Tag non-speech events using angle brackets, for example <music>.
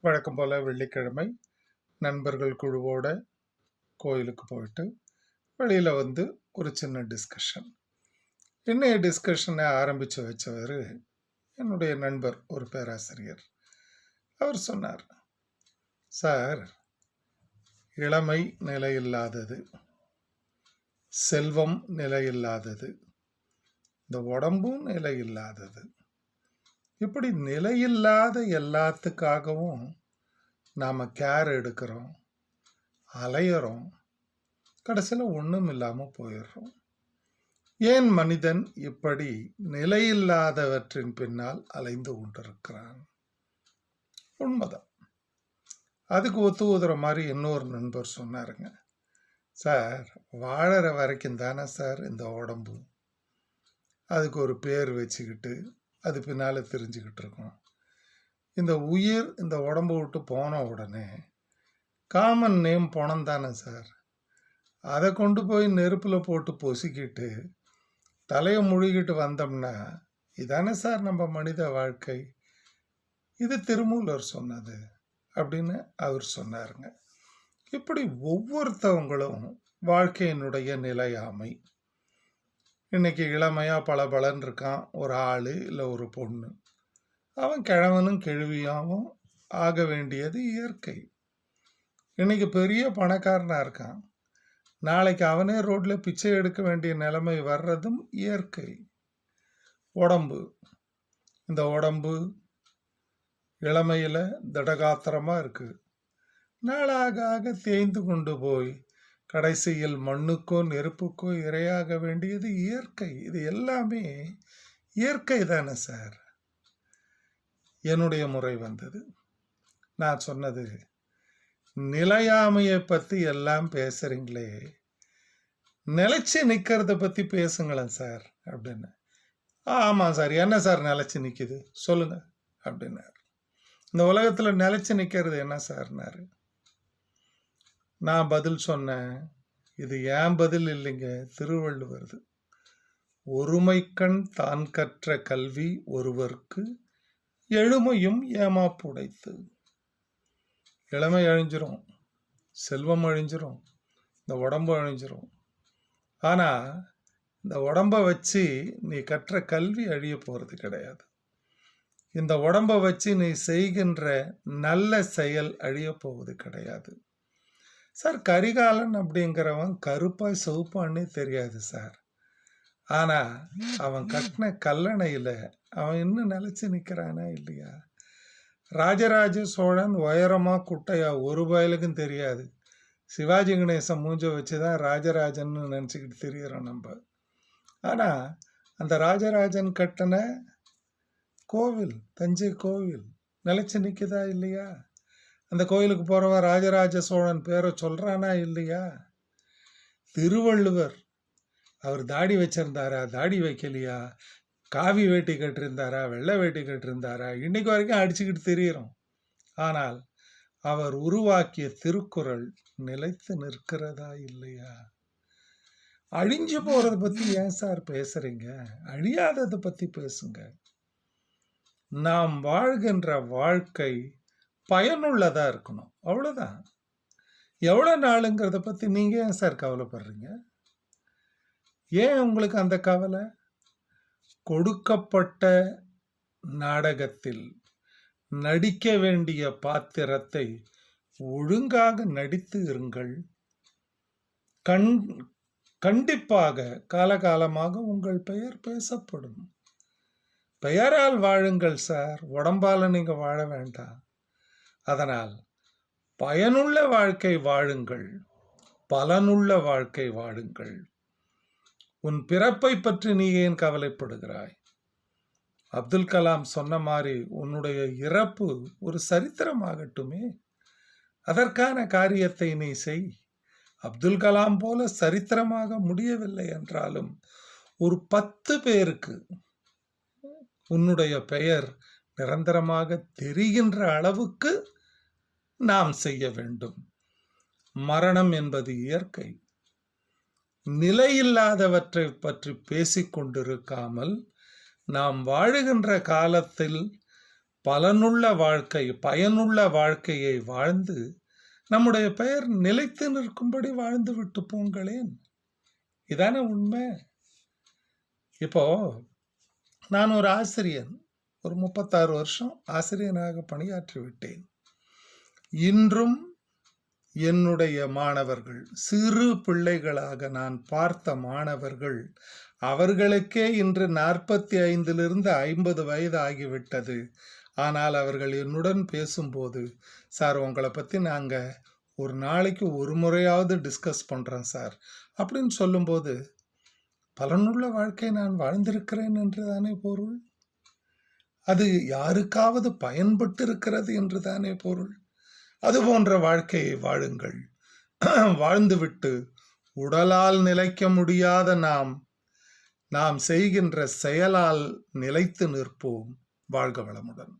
வழக்கம் போல் வெள்ளிக்கிழமை நண்பர்கள் குழுவோட கோயிலுக்கு போயிட்டு வெளியில் வந்து ஒரு சின்ன டிஸ்கஷன் இன்னைய டிஸ்கஷனை ஆரம்பித்து வச்சவர் என்னுடைய நண்பர் ஒரு பேராசிரியர். அவர் சொன்னார் சார் இளமை நிலையில்லாதது செல்வம் நிலையில்லாதது இந்த உடம்பும் நிலையில்லாதது இப்படி நிலையில்லாத எல்லாத்துக்காகவும் நாம் கேர் எடுக்கிறோம் அலையிறோம். கடைசியில் ஒன்றும் இல்லாமல் போயிடுறோம். ஏன் மனிதன் இப்படி நிலையில்லாதவற்றின் பின்னால் அலைந்து கொண்டிருக்கிறான்? உண்மைதான். அதுக்கு ஒத்து ஊதுற மாதிரி இன்னொரு நண்பர் சொன்னாருங்க. சார் வாழற வரைக்கும் தானே சார் இந்த உடம்பு? அதுக்கு ஒரு பேர் வச்சுக்கிட்டு அது பின்னால் தெரிஞ்சுக்கிட்டு இருக்கோம் இந்த உயிர் இந்த உடம்பு விட்டு போன உடனே காமன் நேம் பணம் தானே சார். அதை கொண்டு போய் நெருப்பில் போட்டு பொசுக்கிட்டு தலையை முழுகிட்டு வந்தோம்னா இதானே சார் நம்ம மனித வாழ்க்கை. இது திருமூலர் சொன்னது அப்படின்னு அவர் சொன்னாருங்க. இப்படி ஒவ்வொருத்தவங்களும் வாழ்க்கையினுடைய நிலையாமை இன்னைக்கு இளமையாக பல பலன் இருக்கான். ஒரு ஆள் இல்லை ஒரு பொண்ணு. அவன் கிழவனும் கிழவியாகவும் ஆக வேண்டியது இயற்கை. இன்னைக்கு பெரிய பணக்காரனாக இருக்கான். நாளைக்கு அவனே ரோட்டில் பிச்சை எடுக்க வேண்டிய நிலைமை வர்றதும் இயற்கை. உடம்பு. இந்த உடம்பு இளமையில் திடகாத்திரமாக இருக்குது நாளாக ஆக தேய்ந்து கொண்டு போய் கடைசியில் மண்ணுக்கோ நெருப்புக்கோ இரையாக வேண்டியது இயற்கை. இது எல்லாமே இயற்கை தானே சார். என்னுடைய முறை வந்தது. நான் சொன்னது நிலையாமையை பற்றி எல்லாம் பேசுகிறீங்களே நிலச்சி நிற்கிறத பற்றி பேசுங்களேன் சார் அப்படின்னு. ஆமாம் சார். என்ன சார் நிலச்சி நிற்கிது சொல்லுங்க அப்படின்னார். இந்த உலகத்தில் நிலச்சி நிற்கிறது என்ன சார்னாரு? நான் பதில் சொன்னேன். இது ஏன் பதில் இல்லைங்க? திருவள்ளுவருது. ஒருமைக்கண் தான் கற்ற கல்வி ஒருவருக்கு எழுமையும் ஏமாப்புடைத்து இளமை அழிஞ்சிரும் செல்வம் அழிஞ்சிரும் இந்த உடம்பு அழிஞ்சிரும். ஆனால் இந்த உடம்பை வச்சு நீ கற்ற கல்வி அழிய போகிறது கிடையாது. இந்த உடம்பை வச்சு நீ செய்கின்ற நல்ல செயல் அழிய போவது கிடையாது. சார் கரிகாலன் அப்படிங்கிறவன் கருப்பா சிவப்பான்னே தெரியாது சார். ஆனால் அவன் கட்டின கல்லணையில் அவன் இன்னும் நிலச்சி நிற்கிறானா இல்லையா? ராஜராஜ சோழன் உயரமாக குட்டையா ஒரு பயலுக்கும் தெரியாது. சிவாஜி கணேசன் மூஞ்ச வச்சு தான் ராஜராஜன்னு நினச்சிக்கிட்டு தெரியுறோம் நம்ம. ஆனால் அந்த ராஜராஜன் கட்டின கோவில் தஞ்சை கோவில் நிலைச்சு நிற்குதா இல்லையா? அந்த கோயிலுக்கு போகிறவன் ராஜராஜ சோழன் பேரை சொல்கிறானா இல்லையா? திருவள்ளுவர் அவர் தாடி வச்சிருந்தாரா? தாடி வைக்கலையா? காவி வேட்டி கட்டிருந்தாரா? வெள்ளை வேட்டி கட்டிருந்தாரா? இன்னைக்கு வரைக்கும் அடிச்சுக்கிட்டு தெரியிறோம். ஆனால் அவர் உருவாக்கிய திருக்குறள் நிலைத்து நிற்கிறதா இல்லையா? அழிஞ்சு போறதை பத்தி ஏன் சார் பேசுறீங்க? அழியாததை பத்தி பேசுங்க. நாம் வாழ்கின்ற வாழ்க்கை பயனுள்ளதாக இருக்கணும். அவ்வளோதான் எவ்வளோ நாளுங்கிறத பற்றி நீங்கள் ஏன் சார் கவலைப்படுறீங்க? ஏன் உங்களுக்கு அந்த கவலை? கொடுக்கப்பட்ட நாடகத்தில் நடிக்க வேண்டிய பாத்திரத்தை ஒழுங்காக நடித்து இருங்கள். கண் கண்டிப்பாக காலகாலமாக உங்கள் பெயர் பேசப்படும். பெயரால் வாழுங்கள் சார். உடம்பால் நீங்கள் வாழ வேண்டாம். அதனால் பயனுள்ள வாழ்க்கை வாழுங்கள் பலனுள்ள வாழ்க்கை வாழுங்கள். உன் பிறப்பை பற்றி நீ ஏன் கவலைப்படுகிறாய்? அப்துல் கலாம் சொன்ன மாதிரி உன்னுடைய இறப்பு ஒரு சரித்திரமாகட்டுமே? அதற்கான காரியத்தை நீ செய். அப்துல் கலாம் போல சரித்திரமாக முடியவில்லை என்றாலும் ஒரு பத்து பேருக்கு உன்னுடைய பெயர் நிரந்தரமாக தெரிகின்ற அளவுக்கு நாம் செய்ய வேண்டும். மரணம் என்பது இயற்கை. நிலையில்லாதவற்றை பற்றி பேசிக்கொண்டிருக்காமல் நாம் வாழுகின்ற காலத்தில் பலனுள்ள வாழ்க்கை பயனுள்ள வாழ்க்கையை வாழ்ந்து நம்முடைய பெயர் நிலைத்து நிற்கும்படி வாழ்ந்து விட்டு போங்களேன். இதானே உண்மை. இப்போ நான் ஒரு ஆசிரியன். ஒரு முப்பத்தாறு வருஷம் ஆசிரியனாக பணியாற்றி விட்டேன். இன்றும் என்னுடைய மாணவர்கள் சிறு பிள்ளைகளாக நான் பார்த்த மாணவர்கள் அவர்களுக்கே இன்று நாற்பத்தி ஐந்திலிருந்து ஐம்பது வயது ஆகிவிட்டது ஆனால் அவர்கள் என்னுடன் பேசும்போது சார் உங்களை பற்றி நாங்கள் ஒரு நாளைக்கு ஒரு முறையாவது டிஸ்கஸ் பண்ணுறோம் சார். அப்படின்னு சொல்லும்போது பலனுள்ள வாழ்க்கை நான் வாழ்ந்திருக்கிறேன் என்று தானே பொருள்? அது யாருக்காவது பயன்பட்டு இருக்கிறது என்று தானே பொருள்? அது போன்ற வாழ்க்கையை வாழுங்கள். <clears throat> வாழ்ந்துவிட்டு உடலால் நிலைக்க முடியாத நாம் நாம் செய்கின்ற செயலால் நிலைத்து நிற்போம். வாழ்க வளமுடன்.